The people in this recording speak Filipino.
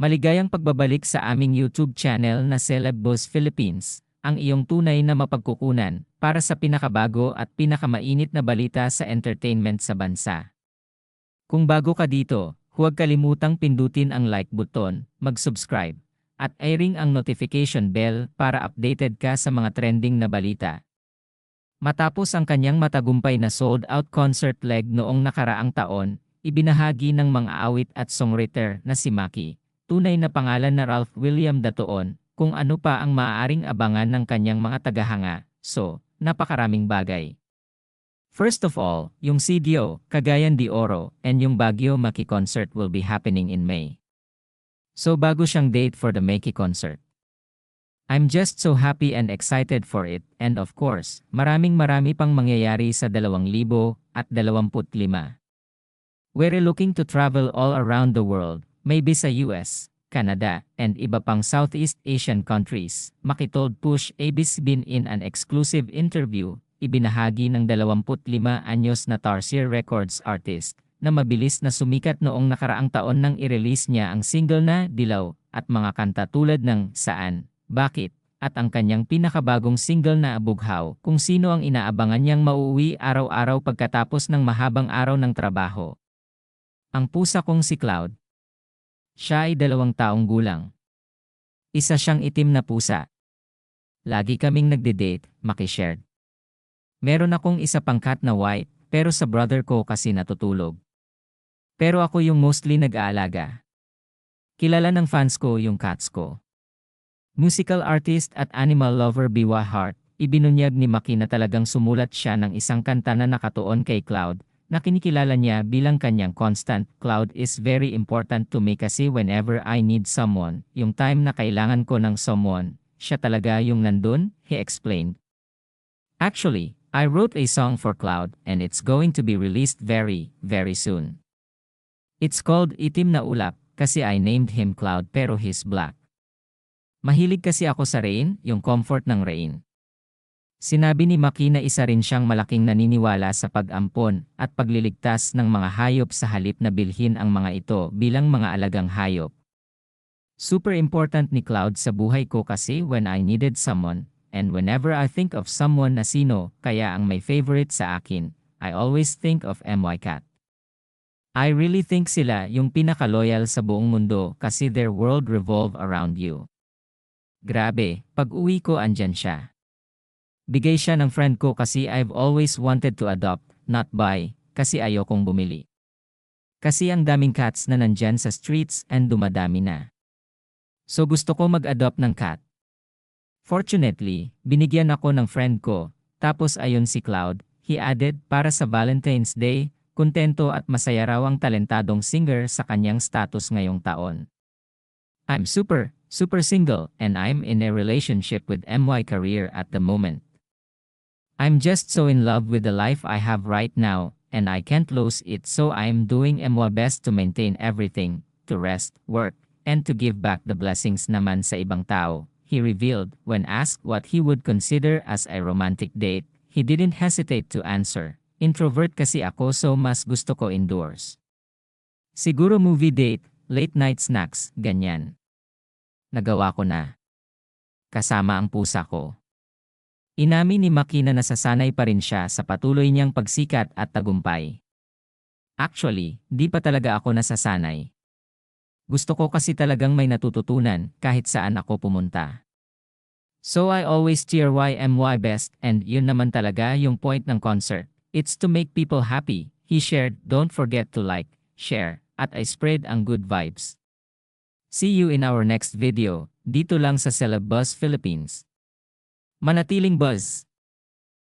Maligayang pagbabalik sa aming YouTube channel na Celeb Boss Philippines, ang iyong tunay na mapagkukunan para sa pinakabago at pinakamainit na balita sa entertainment sa bansa. Kung bago ka dito, huwag kalimutang pindutin ang like button, mag-subscribe, at i-ring ang notification bell para updated ka sa mga trending na balita. Matapos ang kanyang matagumpay na sold-out concert leg noong nakaraang taon, ibinahagi ng mga awit at songwriter na si Maki, tunay na pangalan na Ralph William Datoon, kung ano pa ang maaaring abangan ng kanyang mga tagahanga, so, napakaraming bagay. First of all, yung CDO, Cagayan de Oro, and yung Baguio Maki concert will be happening in May. So bago siyang date for the Maki concert. I'm just so happy and excited for it, and of course, maraming marami pang mangyayari sa 2025. We're looking to travel all around the world, maybe sa US, Canada, and iba pang Southeast Asian countries, makitold Push ABS-CBN in an exclusive interview, ibinahagi ng 25 anyos na Tarsier Records artist, na mabilis na sumikat noong nakaraang taon nang i-release niya ang single na Dilaw, at mga kanta tulad ng Saan, Bakit, at ang kanyang pinakabagong single na Bughaw, kung sino ang inaabangan niyang mauuwi araw-araw pagkatapos ng mahabang araw ng trabaho. Ang pusa kong si Cloud, siya ay dalawang taong gulang. Isa siyang itim na pusa. Lagi kaming nagde-date, makishared. Meron akong isa pang cat na white, pero sa brother ko kasi natutulog. Pero ako yung mostly nag-aalaga. Kilala ng fans ko yung cats ko. Musical artist at animal lover Biwa Hart, ibinunyag ni Maki na talagang sumulat siya ng isang kanta na nakatuon kay Cloud, na kinikilala niya bilang kanyang constant cloud is very important to me kasi whenever I need someone, yung time na kailangan ko ng someone, siya talaga yung nandun, he explained. Actually, I wrote a song for Cloud and it's going to be released very, very soon. It's called Itim na Ulap kasi I named him Cloud pero he's black. Mahilig kasi ako sa rain, yung comfort ng rain. Sinabi ni Maki na isa rin siyang malaking naniniwala sa pag-ampon at pagliligtas ng mga hayop sa halip na bilhin ang mga ito bilang mga alagang hayop. Super important ni Cloud sa buhay ko kasi when I needed someone, and whenever I think of someone na sino, kaya ang may favorite sa akin, I always think of MY Cat. I really think sila yung pinaka-loyal sa buong mundo kasi their world revolve around you. Grabe, pag uwi ko andyan siya. Bigay siya ng friend ko kasi I've always wanted to adopt, not buy, kasi ayokong bumili. Kasi ang daming cats na nandyan sa streets and dumadami na. So gusto ko mag-adopt ng cat. Fortunately, binigyan ako ng friend ko, tapos ayon si Cloud, he added para sa Valentine's Day, kontento at masaya raw ang talentadong singer sa kanyang status ngayong taon. I'm super, super single and I'm in a relationship with MY career at the moment. I'm just so in love with the life I have right now, and I can't lose it so I'm doing my best to maintain everything, to rest, work, and to give back the blessings naman sa ibang tao. He revealed, when asked what he would consider as a romantic date, he didn't hesitate to answer. Introvert kasi ako so mas gusto ko indoors. Siguro movie date, late night snacks, ganyan. Nagawa ko na. Kasama ang pusa ko. Inamin ni Maki na nasasanay pa rin siya sa patuloy niyang pagsikat at tagumpay. Actually, di pa talaga ako nasasanay. Gusto ko kasi talagang may natututunan kahit saan ako pumunta. So I always cheer YMY best and yun naman talaga yung point ng concert. It's to make people happy, he shared, don't forget to like, share, at I spread ang good vibes. See you in our next video, dito lang sa Celeb Buzz Philippines. Manatiling buzz.